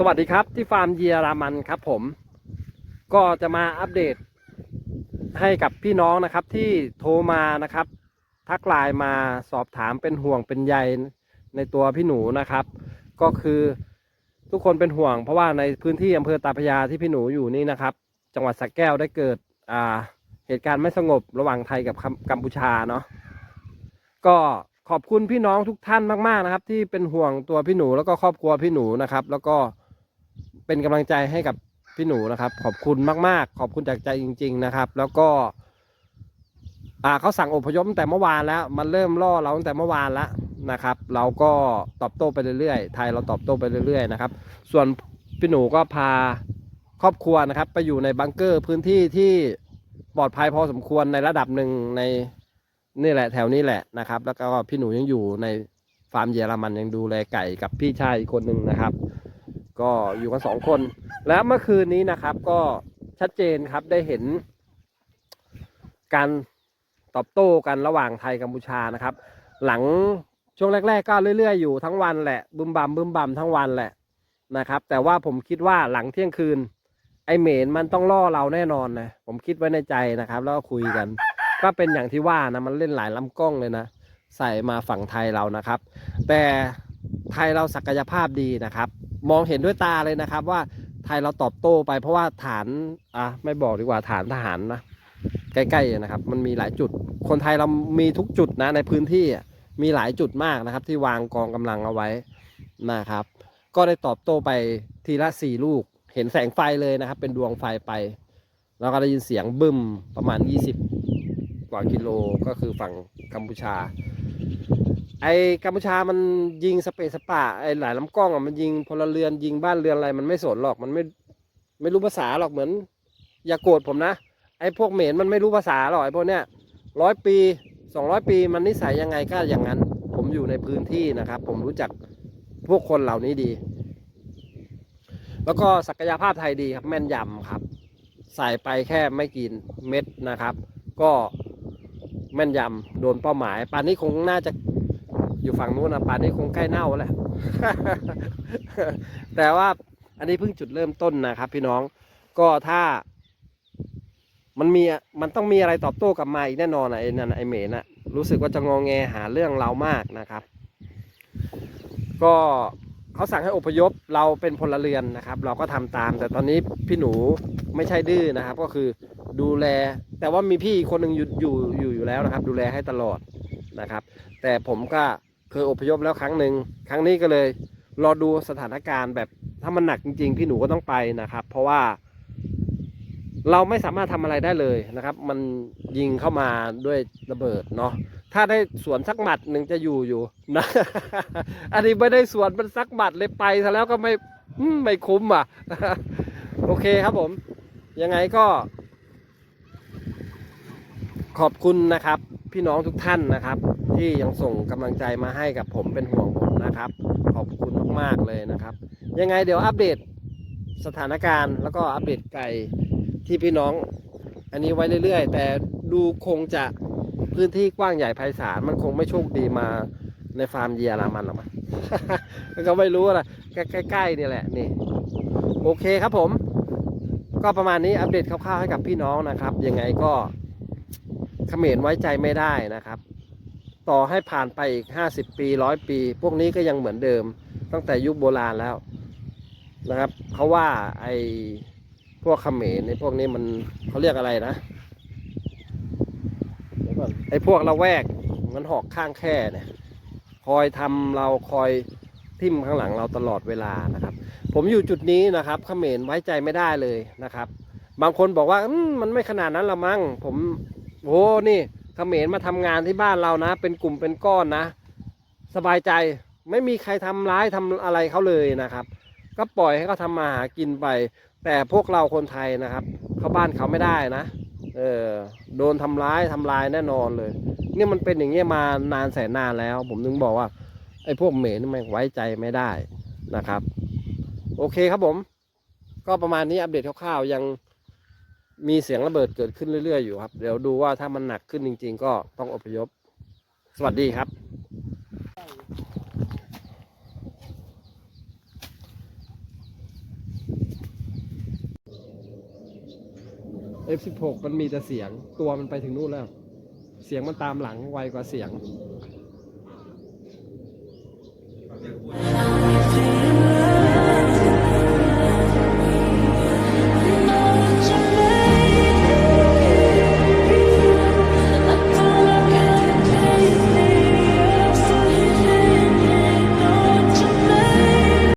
สวัสดีครับที่ฟาร์มเยียรามันครับผม ก็จะมาอัปเดตให้กับพี่น้องนะครับที่โทรมานะครับ ทักไลน์มาสอบถามเป็นห่วงเป็นใยในตัวพี่หนูนะครับ ก็คือทุกคนเป็นห่วง เพราะว่าในพื้นที่อำเภอตาพยาที่พี่หนูอยู่นี่นะครับ จังหวัดสระแก้วได้เกิดอ่าเหตุการณ์ไม่สงบระหว่างไทยกับกัมกัมพูชาเนาะก็ขอบคุณพี่น้องทุกท่านมากๆนะครับ ที่เป็นห่วงตัวพี่หนูแล้วก็ครอบครัวพี่หนูนะครับ แล้วก็ เป็นกำลังใจให้กับพี่หนูนะครับ ขอบคุณมาก ๆ ขอบคุณจากใจจริง ๆ นะครับ แล้วก็ อ่าเขาสั่งอพยพแต่เมื่อวานแล้ว มันเริ่มล่อเราตั้งแต่เมื่อวานแล้วนะครับ เราก็ตอบโต้ไปเรื่อยๆไทยเราตอบโต้ไปเรื่อยๆนะครับ ส่วนพี่หนูก็พาครอบครัวนะครับ ไปอยู่ในบังเกอร์พื้นที่ที่ปลอดภัยพอสมควรในระดับหนึ่งในนี่แหละแถวนี้แหละนะครับ แล้วก็พี่หนูยังอยู่ในฟาร์มเยอรมันยังดูแลไก่กับพี่ชายอีกคนหนึ่งนะครับ ก็อยู่กันสองคน แล้วเมื่อคืนนี้นะครับ ก็ชัดเจนครับได้เห็น การตอบโต้กันระหว่างไทยกัมพูชานะครับ หลังช่วงแรก ๆ ก็เรื่อย ๆ อยู่ทั้งวันแหละบึมบัมบึมบัมทั้งวันแหละนะครับ แต่ว่าผมคิดว่าหลังเที่ยงคืน ไอเหมนมันต้องล่อเราแน่นอนนะผมคิดไว้ในใจนะครับ แล้วก็คุยกัน ก็เป็นอย่างที่ว่านะมันเล่นหลายลำกล้องเลยนะใส่มาฝั่งไทยเรานะครับ แต่ไทยเราศักยภาพดีนะครับ มองเห็นด้วยตาเลยนะครับ ว่าไทยเราตอบโต้ไปเพราะว่าฐานอะไม่บอกดีกว่าฐานทหารนะใกล้ๆนะครับ มันมีหลายจุด คนไทยเรามีทุกจุดนะในพื้นที่มีหลายจุดมากนะครับ ที่วางกองกำลังเอาไว้นะครับ ก็ได้ตอบโต้ไปทีละสี่ลูก เห็นแสงไฟเลยนะครับ เป็นดวงไฟไป แล้วก็ได้ยินเสียงบึ้มประมาณ 20กว่ากิโลก็คือฝั่งกัมพูชา ไอ้กัมพูชามันยิงสเปซสปะไอ้หลายลำกล้องอะมันยิงพลเรือนยิงบ้านเรือนอะไร มันไม่สนหรอกมันไม่ไม่รู้ภาษาหรอกเหมือน อย่าโกรธผมนะไอ้พวกเหม็นมันไม่รู้ภาษาหรอกไอ้พวกเนี้ยร้อยปีสองร้อยปีมันนิสัยยังไงก็อย่างนั้น ผมอยู่ในพื้นที่นะครับ ผมรู้จักพวกคนเหล่านี้ดี แล้วก็ศักยภาพไทยดีครับ แม่นยำครับ ใส่ไปแค่ไม่กี่เม็ดนะครับ ก็แม่นยำโดนเป้าหมายป่านนี้คงน่าจะ อยู่ฝั่งนู้นนะป่านนี้คงใกล้เน่าแล้ว แต่ว่าอันนี้เพิ่งจุดเริ่มต้นนะครับ พี่น้องก็ถ้า มันมีมันต้องมีอะไรตอบโต้กลับมาอีกแน่นอนอะไอ้นั่นไอ้เมนะรู้สึกว่าจะงองแงหาเรื่องเรามากนะครับ ก็เขาสั่งให้อพยพเราเป็นพลเรือนนะครับ เราก็ทำตาม แต่ตอนนี้พี่หนูไม่ใช่ดื้อนะครับ ก็คือดูแล แต่ว่ามีพี่คนหนึ่งอยู่อยู่อยู่อยู่แล้วนะครับ ดูแลให้ตลอดนะครับ แต่ผมก็ ยอพยพแล้วครั้งหนึ่งครั้งนี้ก็เลยรอดูสถานการณ์แบบถ้ามันหนักจริง ๆ พี่หนูก็ต้องไปนะครับ เพราะว่า เราไม่สามารถทำอะไรได้เลยนะครับ มันยิงเข้ามาด้วยระเบิดเนาะถ้าได้สวนสักหมัดหนึ่งจะอยู่อยู่นะอันนี้ไม่ได้สวนมันสักหมัดเลยไปซะแล้วก็ไม่ไม่คุ้มอะ โอเคครับผม ยังไงก็ ขอบคุณนะครับ พี่น้องทุกท่านนะครับ ที่ยังส่งกำลังใจมาให้กับผมเป็นห่วงผมนะครับ ขอบคุณมากๆเลยนะครับ ยังไงเดี๋ยวอัปเดตสถานการณ์ แล้วก็อัปเดตไก่ที่พี่น้อง อันนี้ไว้เรื่อยๆ แต่ดูคงจะพื้นที่กว้างใหญ่ไพศาลมันคงไม่โชคดีมาในฟาร์มเยียรามันหรอกมั้งมันก็ไม่รู้นะใกล้ๆนี่แหละนี่ โอเคครับผม ก็ประมาณนี้อัปเดตคร่าวๆให้กับพี่น้องนะครับ ยังไงก็เขมรไว้ใจไม่ได้นะครับ ต่อให้ผ่านไปอีกห้าสิบปีร้อยปี พวกนี้ก็ยังเหมือนเดิม ตั้งแต่ยุคโบราณแล้วนะครับเขาว่าไอ้พวกเขมรในพวกนี้มันเขาเรียกอะไรนะไอ้พวกละแวกมันหอกข้างแค่เนี่ยคอยทำเราคอยทิ่มข้างหลังเราตลอดเวลานะครับ ผมอยู่จุดนี้นะครับเขมรไว้ใจไม่ได้เลยนะครับ บางคนบอกว่ามมันไม่ขนาดนั้นละมั้งผมโอ้นี่ เขมรมาทำงานที่บ้านเรานะ เป็นกลุ่มเป็นก้อนนะ สบายใจไม่มีใครทำร้ายทำอะไรเขาเลยนะครับ ก็ปล่อยให้เขาทำมาหากินไป แต่พวกเราคนไทยนะครับ เข้าบ้านเขาไม่ได้นะเออโดนทำร้ายทำลายแน่นอนเลยเนี่ยมันเป็นอย่างเงี้ยมานานแสนนานแล้ว ผมถึงบอกว่าไอ้พวกเหม็นไม่ไว้ใจไม่ได้นะครับ โอเคครับผม ก็ประมาณนี้อัปเดตคร่าวๆยัง มีเสียงระเบิดเกิดขึ้นเรื่อย ๆ อยู่ครับ เดี๋ยวดูว่าถ้ามันหนักขึ้นจริง ๆ ก็ต้องอพยพ สวัสดีครับเอฟสิบหกมันมีแต่เสียง ตัวมันไปถึงนู่นแล้ว เสียงมันตามหลังไวกว่าเสียง